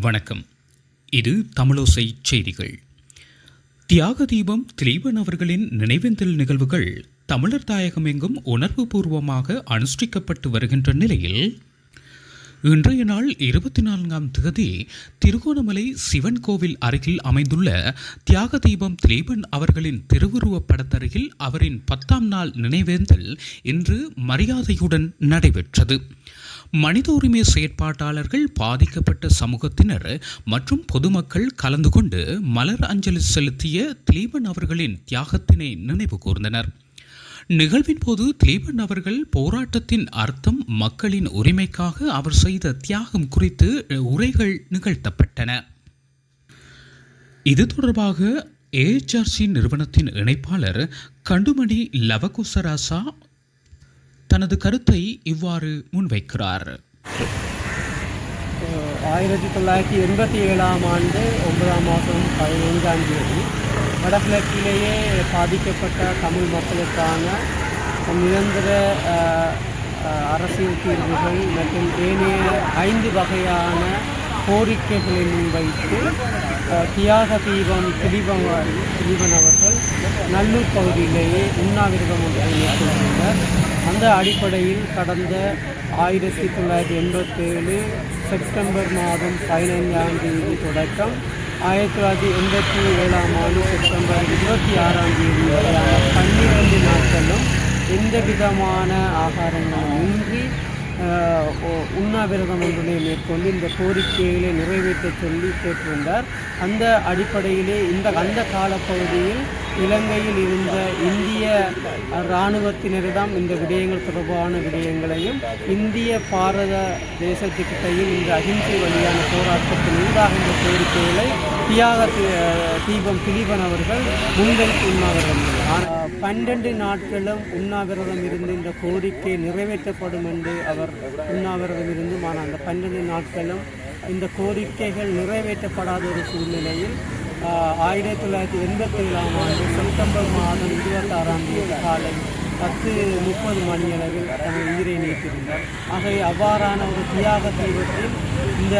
வணக்கம். இது தமிழோசை செய்திகள். தியாக தீபம் திலீபன் அவர்களின் நினைவேந்தல் நிகழ்வுகள் தமிழர் தாயகம் எங்கும் உணர்வுபூர்வமாக அனுஷ்டிக்கப்பட்டு வருகின்ற நிலையில் இன்றைய நாள் இருபத்தி நான்காம் தேதி திருகோணமலை சிவன் கோவில் அருகில் அமைந்துள்ள தியாக தீபம் திலீபன் அவர்களின் திருவுருவப் படத்தருகில் அவரின் பத்தாம் நாள் நினைவேந்தல் இன்று மரியாதையுடன் நடைபெற்றது. மனித உரிமை செயற்பாட்டாளர்கள் பாதிக்கப்பட்ட சமூகத்தினர் மற்றும் பொதுமக்கள் கலந்து கொண்டு மலர் அஞ்சலி செலுத்திய திலீபன் அவர்களின் தியாகத்தினை நினைவு கூர்ந்தனர். நிகழ்வின் போது திலீபன் அவர்கள் போராட்டத்தின் அர்த்தம் மக்களின் உரிமைக்காக அவர் செய்த தியாகம் குறித்து உரைகள் நிகழ்த்தப்பட்டன. இது தொடர்பாக ஏஹெச்ஆர்சி நிறுவனத்தின் இணைப்பாளர் கண்டுமணி லவகுசராசா தனது கருத்தை இவ்வாறு முன்வைக்கிறார். ஆயிரத்தி தொள்ளாயிரத்தி எண்பத்தி ஏழாம் ஆண்டு ஒன்பதாம் மாதம் பதினைந்தாம் தேதி வடகிழக்கிலேயே பாதிக்கப்பட்ட தமிழ் மக்களுக்கான நிரந்தர அரசியல் தீர்வுகள் மற்றும் ஏனைய ஐந்து வகையான கோரிக்கைகளை முன்வைத்து தியாக தீபம் திலீபன் திலீபன் அவர்கள் நல்லூர் பகுதியிலேயே உண்ணாவிரதம் ஒன்றை மேற்கொண்டுள்ளார் அந்த அடிப்படையில் கடந்த ஆயிரத்தி தொள்ளாயிரத்தி எண்பத்தேழு செப்டம்பர் மாதம் பதினைந்தாம் தேதி தொடக்கம். ஆயிரத்தி தொள்ளாயிரத்தி எண்பத்தி ஏழாம் ஆண்டு செப்டம்பர் இருபத்தி ஆறாம் தேதி வரையான பன்னிரண்டு நாட்களும் எந்த விதமான ஆகாரங்களும் இன்றி உண்ணாவிரதம் ஒன்றினை மேற்கொண்டு இந்த கோரிக்கைகளை நிறைவேற்ற சொல்லி கேட்டிருந்தார். அந்த அடிப்படையிலே இந்த அந்த காலப்பகுதியில் இலங்கையில் இருந்த இந்திய இராணுவத்தினரிடம் இந்த விடயங்கள் தொடர்பான விடயங்களையும் இந்திய பாரத தேசத்துக்கிட்டையும் இந்த அகிம்சை வழியான போராட்டத்தின் இந்த கோரிக்கைகளை தியாக தீபம் திலீபன் அவர்கள் முன்வைத்து உண்ணாவிரதம் ஆனால் பன்னெண்டு நாட்களும் உண்ணாவிரதம் இருந்து இந்த கோரிக்கை நிறைவேற்றப்படும் என்று அவர் உண்ணாவிரதம் இருந்தும் ஆனால் அந்த பன்னெண்டு நாட்களும் இந்த கோரிக்கைகள் நிறைவேற்றப்படாத ஒரு சூழ்நிலையில் ஆயிரத்தி தொள்ளாயிரத்தி எண்பத்தி ஏழாம் ஆண்டு செப்டம்பர் மாதம் இருபத்தாறாம் தேதி காலை பத்து முப்பது மணி அளவில் தனது உயிரை நீத்திருந்தார் ஆகவே அவ்வாறான ஒரு தியாக தீபத்தில் இந்த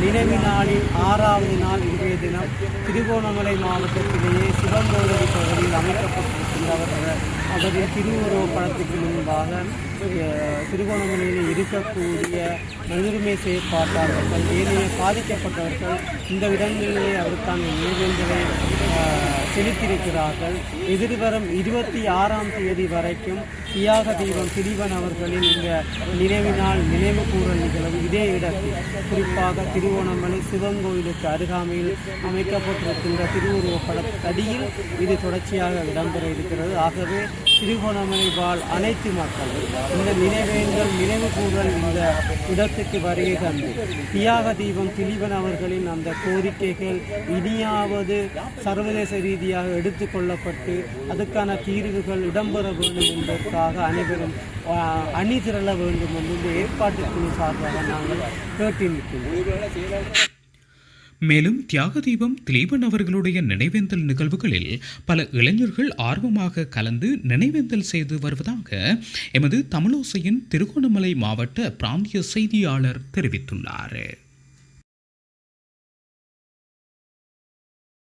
நினைவு நாளின் ஆறாவது நாள் இன்றைய தினம் திருகோணமலை மாவட்டத்திலேயே சிவங்கோதரி பகுதியில் அமைக்கப்பட்டிருக்கின்ற அவர்கள் அவரின் திருவுருவ படத்துக்கு முன்பாக திருகோணமலையில் இருக்கக்கூடிய மனிதுரிமை செயற்பாட்டாளர்கள் ஏனைய பாதிக்கப்பட்டவர்கள் இந்த இடங்களிலே அவருக்கான நினைவேந்தலை செலுத்தியிருக்கிறார்கள். எதிர்வரும் இருபத்தி ஆறாம் தேதி வரைக்கும் தியாக தீபம் திரிவன் அவர்களின் இந்த நினைவினால் நினைவு கூறல் நிகழும் இதே இடத்தில் குறிப்பாக திருவோணமலை சிவன் கோயிலுக்கு அருகாமையில் அமைக்கப்பட்டிருக்கின்ற திருவுருவப்பட தடியில் இது தொடர்ச்சியாக இடம்பெற இருக்கிறது. ஆகவே திருகோணமலை வாழ் அனைத்து மக்களும் இந்த நினைவேந்தல் நினைவு கூறல் இந்த இடத்துக்கு வருகை தந்து தியாக தீபம் திலீபன் அவர்களின் அந்த கோரிக்கைகள் இனியாவது சர்வதேச ரீதியாக எடுத்துக்கொள்ளப்பட்டு அதுக்கான தீர்வுகள் இடம்பெற வேண்டும் என்பதற்காக அனைவரும் அணி திரள வேண்டும் என்று ஏற்பாட்டு குழு சார்பாக நாங்கள் கேட்டு நிற்கிறோம் மேலும் தியாக தீபம் திலீபன் அவர்களுடைய நினைவேந்தல் நிகழ்வுகளில் பல இளைஞர்கள் ஆர்வமாக கலந்து நினைவேந்தல் செய்து வருவதாக எமது தமிழோசையின் திருகோணமலை மாவட்ட பிராந்திய செய்தியாளர் தெரிவித்துள்ளார்.